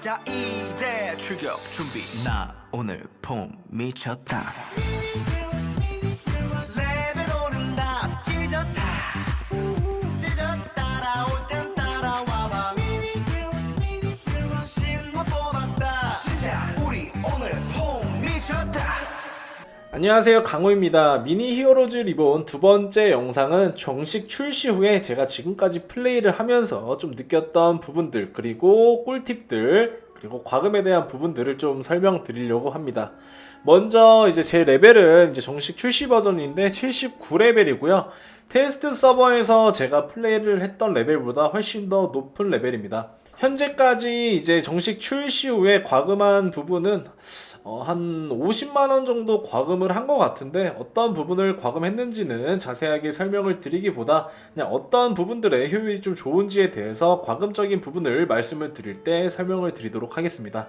자 이제 출격 준비. 나 오늘 폼 미쳤다 안녕하세요 강호입니다. 미니 히어로즈 리본 두 번째 영상은 정식 출시 후에 제가 지금까지 플레이를 하면서 좀 느꼈던 부분들 그리고 꿀팁들 그리고 과금에 대한 부분들을 좀 설명드리려고 합니다. 먼저 이제 제 레벨은 이제 정식 출시 버전인데 79레벨이고요. 테스트 서버에서 제가 플레이를 했던 레벨보다 훨씬 더 높은 레벨입니다 현재까지 이제 정식 출시 후에 과금한 부분은 어, 한 50만 원 정도 과금을 한 것 같은데 어떤 부분을 과금했는지는 자세하게 설명을 드리기보다 그냥 어떤 부분들의 효율이 좀 좋은지에 대해서 과금적인 부분을 말씀을 드릴 때 설명을 드리도록 하겠습니다.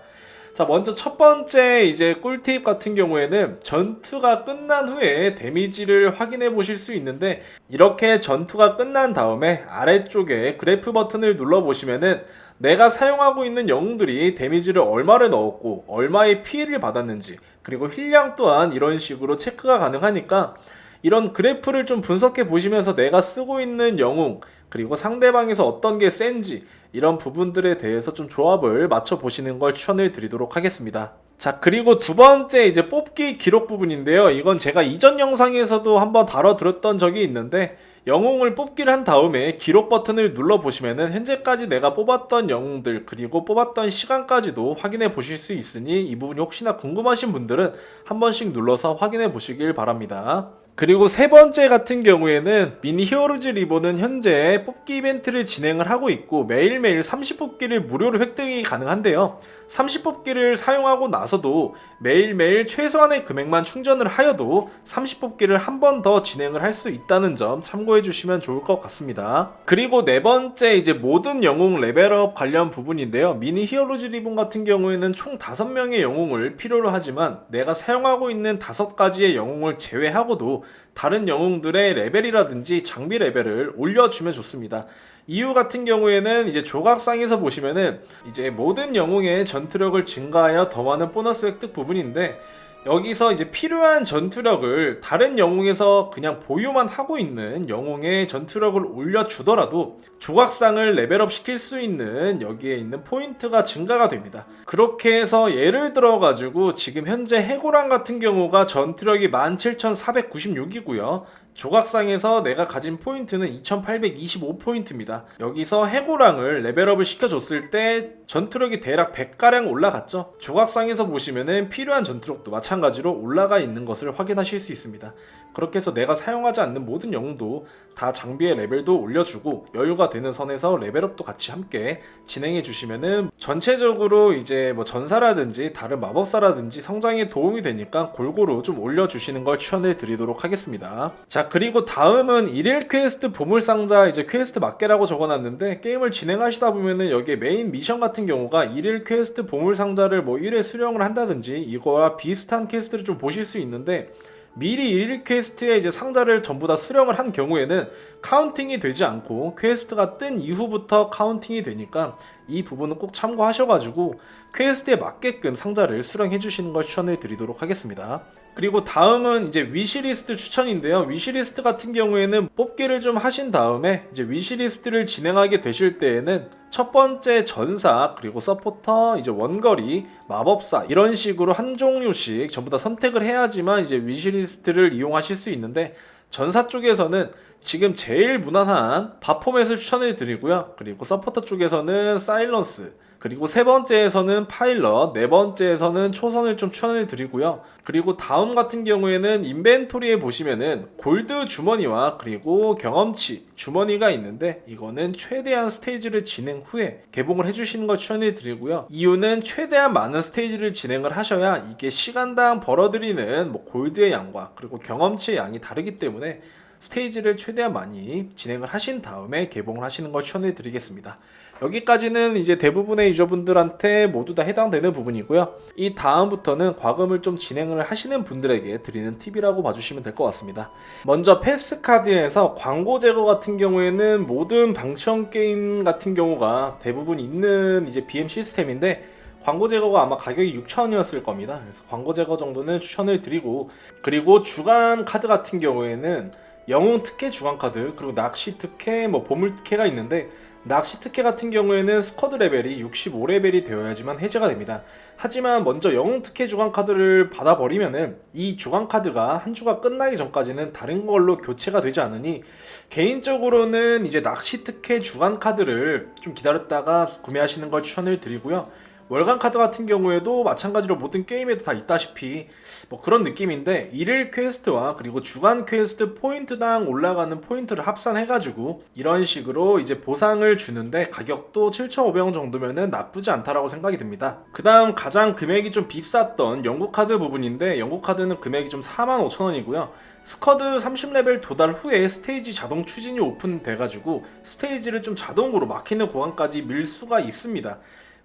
자, 먼저 첫 번째 이제 꿀팁 같은 경우에는 전투가 끝난 후에 데미지를 확인해 보실 수 있는데 이렇게 전투가 끝난 다음에 아래쪽에 그래프 버튼을 눌러 보시면은 내가 사용하고 있는 영웅들이 데미지를 얼마를 넣었고 얼마의 피해를 받았는지 그리고 힐량 또한 이런 식으로 체크가 가능하니까 이런 그래프를 좀 분석해 보시면서 내가 쓰고 있는 영웅 그리고 상대방에서 어떤 게 센지 이런 부분들에 대해서 좀 조합을 맞춰 보시는 걸 추천을 드리도록 하겠습니다. 자 그리고 두 번째 이제 뽑기 기록 부분인데요. 이건 제가 이전 영상에서도 한번 다뤄드렸던 적이 있는데 영웅을 뽑기를 한 다음에 기록 버튼을 눌러 보시면은 현재까지 내가 뽑았던 영웅들 그리고 뽑았던 시간까지도 확인해 보실 수 있으니 이 부분이 혹시나 궁금하신 분들은 한 번씩 눌러서 확인해 보시길 바랍니다. 그리고 세 번째 같은 경우에는 미니 히어로즈 리본은 현재 뽑기 이벤트를 진행을 하고 있고 매일매일 30뽑기를 무료로 획득이 가능한데요. 30뽑기를 사용하고 나서도 매일매일 최소한의 금액만 충전을 하여도 30뽑기를 한 번 더 진행을 할 수 있다는 점 참고해 주시면 좋을 것 같습니다. 그리고 네 번째 이제 모든 영웅 레벨업 관련 부분인데요. 미니 히어로즈 리본 같은 경우에는 총 5명의 영웅을 필요로 하지만 내가 사용하고 있는 5가지의 영웅을 제외하고도 다른 영웅들의 레벨이라든지 장비 레벨을 올려주면 좋습니다. 이유 같은 경우에는 이제 조각상에서 보시면은 이제 모든 영웅의 전 투력을 증가하여 더 많은 보너스 획득 부분인데 여기서 이제 필요한 전투력을 다른 영웅에서 그냥 보유만 하고 있는 영웅의 전투력을 올려주더라도 조각상을 레벨업 시킬 수 있는 여기에 있는 포인트가 증가가 됩니다. 그렇게 해서 예를 들어 가지고 지금 현재 해고랑 같은 경우가 전투력이 17,496이고요. 조각상에서 내가 가진 포인트는 2825포인트입니다. 여기서 해고랑을 레벨업을 시켜줬을 때 전투력이 대략 100가량 올라갔죠. 조각상에서 보시면은 필요한 전투력도 마찬가지로 올라가 있는 것을 확인하실 수 있습니다. 그렇게 해서 내가 사용하지 않는 모든 영웅도 다 장비의 레벨도 올려주고 여유가 되는 선에서 레벨업도 같이 함께 진행해 주시면은 전체적으로 이제 뭐 전사라든지 다른 마법사라든지 성장에 도움이 되니까 골고루 좀 올려주시는 걸 추천해 드리도록 하겠습니다. 자 그리고 다음은 일일 퀘스트 보물상자 이제 퀘스트 맞게라고 적어놨는데 게임을 진행하시다 보면은 여기에 메인 미션 같은 경우가 일일 퀘스트 보물상자를 뭐 1회 수령을 한다든지 이거와 비슷한 퀘스트를 좀 보실 수 있는데 미리 일일 퀘스트에 이제 상자를 전부 다 수령을 한 경우에는 카운팅이 되지 않고 퀘스트가 뜬 이후부터 카운팅이 되니까 이 부분은 꼭 참고하셔가지고 퀘스트에 맞게끔 상자를 수령해 주시는 걸 추천해 드리도록 하겠습니다. 그리고 다음은 이제 위시리스트 추천인데요. 위시리스트 같은 경우에는 뽑기를 좀 하신 다음에 이제 위시리스트를 진행하게 되실 때에는 첫 번째 전사 그리고 서포터 이제 원거리 마법사 이런 식으로 한 종류씩 전부 다 선택을 해야지만 이제 위시리스트를 이용하실 수 있는데 전사 쪽에서는 지금 제일 무난한 바포맷을 추천해 드리고요. 그리고 서포터 쪽에서는 사일런스 그리고 세 번째에서는 파일럿, 네 번째에서는 초선을 좀 추천해 드리고요. 그리고 다음 같은 경우에는 인벤토리에 보시면은 골드 주머니와 그리고 경험치 주머니가 있는데 이거는 최대한 스테이지를 진행 후에 개봉을 해주시는 걸 추천해 드리고요. 이유는 최대한 많은 스테이지를 진행을 하셔야 이게 시간당 벌어들이는 뭐 골드의 양과 그리고 경험치의 양이 다르기 때문에 스테이지를 최대한 많이 진행을 하신 다음에 개봉을 하시는 걸 추천해 드리겠습니다. 여기까지는 이제 대부분의 유저분들한테 모두 다 해당되는 부분이고요. 이 다음부터는 과금을 좀 진행을 하시는 분들에게 드리는 팁이라고 봐주시면 될 것 같습니다. 먼저 패스카드에서 광고 제거 같은 경우에는 모든 방청 게임 같은 경우가 대부분 있는 이제 BM 시스템인데 광고 제거가 아마 가격이 6,000원이었을 겁니다. 그래서 광고 제거 정도는 추천을 드리고 그리고 주간 카드 같은 경우에는 영웅 특혜 주간 카드 그리고 낚시 특혜 뭐 보물 특혜가 있는데 낚시 특혜 같은 경우에는 스쿼드 레벨이 65레벨이 되어야지만 해제가 됩니다. 하지만 먼저 영웅 특혜 주간 카드를 받아버리면은 이 주간 카드가 한 주가 끝나기 전까지는 다른 걸로 교체가 되지 않으니 개인적으로는 이제 낚시 특혜 주간 카드를 좀 기다렸다가 구매하시는 걸 추천을 드리고요. 월간 카드 같은 경우에도 마찬가지로 모든 게임에도 다 있다시피 뭐 그런 느낌인데 일일 퀘스트와 그리고 주간 퀘스트 포인트당 올라가는 포인트를 합산해가지고 이런 식으로 이제 보상을 주는데 가격도 7,500원 정도면은 나쁘지 않다라고 생각이 듭니다. 그 다음 가장 금액이 좀 비쌌던 영국 카드 부분인데 영국 카드는 금액이 좀 45,000원이고요. 스쿼드 30레벨 도달 후에 스테이지 자동 추진이 오픈돼가지고 스테이지를 좀 자동으로 막히는 구간까지 밀 수가 있습니다.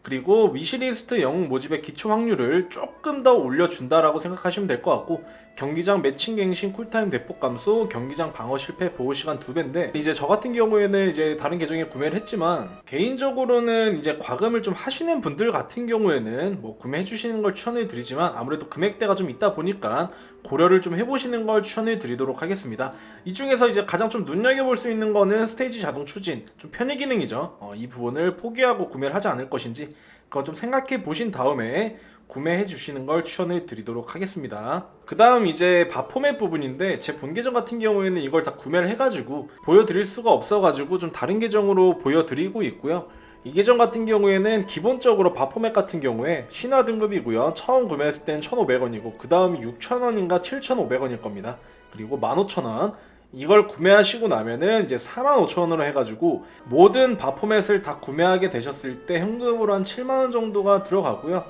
그리고 위시리스트 영웅 모집의 기초 확률을 조금 더 올려준다라고 생각하시면 될 것 같고 경기장 매칭 갱신 쿨타임 대폭 감소 경기장 방어 실패 보호 시간 두 배인데 이제 저 같은 경우에는 이제 다른 계정에 구매를 했지만 개인적으로는 이제 과금을 좀 하시는 분들 같은 경우에는 뭐 구매해 주시는 걸 추천해 드리지만 아무래도 금액대가 좀 있다 보니까 고려를 좀 해보시는 걸 추천해 드리도록 하겠습니다. 이 중에서 이제 가장 좀 눈여겨볼 수 있는 거는 스테이지 자동 추진 좀 편의 기능이죠. 어, 이 부분을 포기하고 구매를 하지 않을 것인지 그거 좀 생각해 보신 다음에 구매해 주시는 걸 추천해 드리도록 하겠습니다. 그 다음 이제 바포맷 부분인데 제 본 계정 같은 경우에는 이걸 다 구매를 해가지고 보여드릴 수가 없어가지고 좀 다른 계정으로 보여드리고 있고요. 이 계정 같은 경우에는 기본적으로 바포맷 같은 경우에 신화 등급이고요. 처음 구매했을 땐 1,500원이고 그 다음이 6,000원인가 7,500원일 겁니다. 그리고 15,000원 이걸 구매하시고 나면은 이제 45,000원으로 해가지고 모든 바포맷을 다 구매하게 되셨을 때 현금으로 한 7만원 정도가 들어가고요.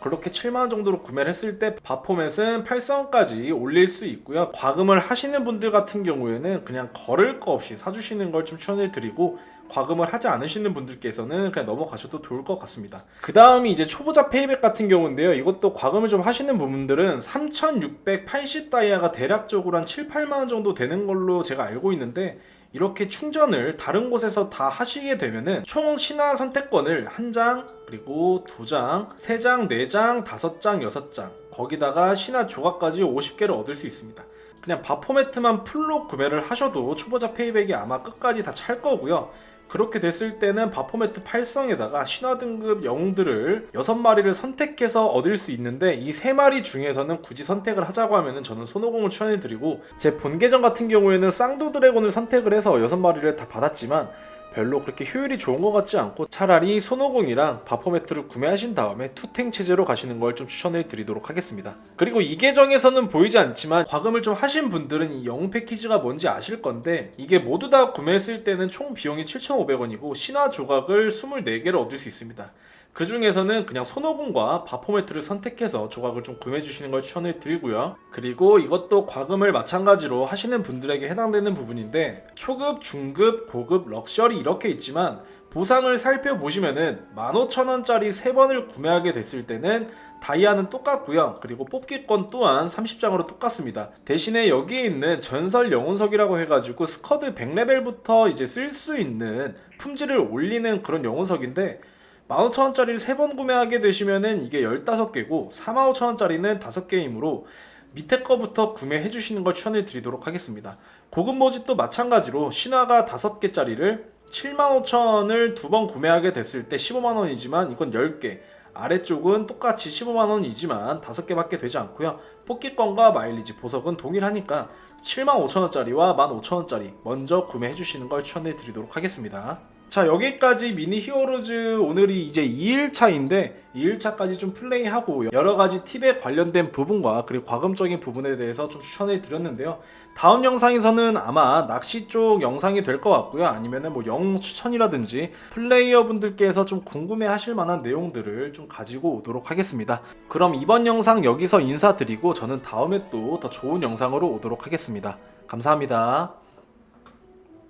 그렇게 7만원 정도로 구매를 했을 때 바포맷은 8성까지 올릴 수 있고요. 과금을 하시는 분들 같은 경우에는 그냥 걸을 거 없이 사주시는 걸 좀 추천해 드리고 과금을 하지 않으시는 분들께서는 그냥 넘어가셔도 좋을 것 같습니다. 그 다음이 이제 초보자 페이백 같은 경우인데요. 이것도 과금을 좀 하시는 분들은 3,680 다이아가 대략적으로 한 7, 8만 원 정도 되는 걸로 제가 알고 있는데 이렇게 충전을 다른 곳에서 다 하시게 되면은 총 신화 선택권을 한 장, 그리고 두 장, 세 장, 네 장, 다섯 장, 여섯 장, 거기다가 신화 조각까지 50개를 얻을 수 있습니다. 그냥 바포매트만 풀로 구매를 하셔도 초보자 페이백이 아마 끝까지 다 찰 거고요. 그렇게 됐을 때는 바포매트 8성에다가 신화 등급 영웅들을 6마리를 선택해서 얻을 수 있는데 이 3마리 중에서는 굳이 선택을 하자고 하면은 저는 손오공을 추천해 드리고 제 본 계정 같은 경우에는 쌍도 드래곤을 선택을 해서 6마리를 다 받았지만 별로 그렇게 효율이 좋은 것 같지 않고 차라리 손오공이랑 바포매트를 구매하신 다음에 투탱 체제로 가시는 걸 좀 추천해 드리도록 하겠습니다. 그리고 이 계정에서는 보이지 않지만 과금을 좀 하신 분들은 이 영웅 패키지가 뭔지 아실 건데 이게 모두 다 구매했을 때는 총 비용이 7,500원이고 신화 조각을 24개를 얻을 수 있습니다. 그 중에서는 그냥 손오공과 바포매트를 선택해서 조각을 좀 구매해 주시는 걸 추천해 드리고요. 그리고 이것도 과금을 마찬가지로 하시는 분들에게 해당되는 부분인데 초급, 중급, 고급, 럭셔리 이렇게 있지만 보상을 살펴보시면은 15,000원짜리 3번을 구매하게 됐을 때는 다이아는 똑같고요. 그리고 뽑기권 또한 30장으로 똑같습니다. 대신에 여기에 있는 전설 영혼석이라고 해가지고 스쿼드 100레벨부터 이제 쓸 수 있는 품질을 올리는 그런 영혼석인데 15,000원짜리를 3번 구매하게 되시면은 이게 15개고 45,000원짜리는 5개이므로 밑에 거부터 구매해 주시는 걸 추천해 드리도록 하겠습니다. 고급 모집도 마찬가지로 신화가 5개짜리를 75,000원을 두 번 구매하게 됐을 때 15만원이지만 이건 10개 아래쪽은 똑같이 15만원이지만 5개밖에 되지 않고요 뽑기권과 마일리지 보석은 동일하니까 75,000원짜리와 15,000원짜리 먼저 구매해 주시는 걸 추천해 드리도록 하겠습니다 자 여기까지 미니 히어로즈 오늘이 이제 2일차인데 2일차까지 좀 플레이하고 여러가지 팁에 관련된 부분과 그리고 과금적인 부분에 대해서 좀 추천해 드렸는데요. 다음 영상에서는 아마 낚시 쪽 영상이 될 것 같고요. 아니면은 뭐 영웅 추천이라든지 플레이어 분들께서 좀 궁금해 하실 만한 내용들을 좀 가지고 오도록 하겠습니다. 그럼 이번 영상 여기서 인사드리고 저는 다음에 또 더 좋은 영상으로 오도록 하겠습니다. 감사합니다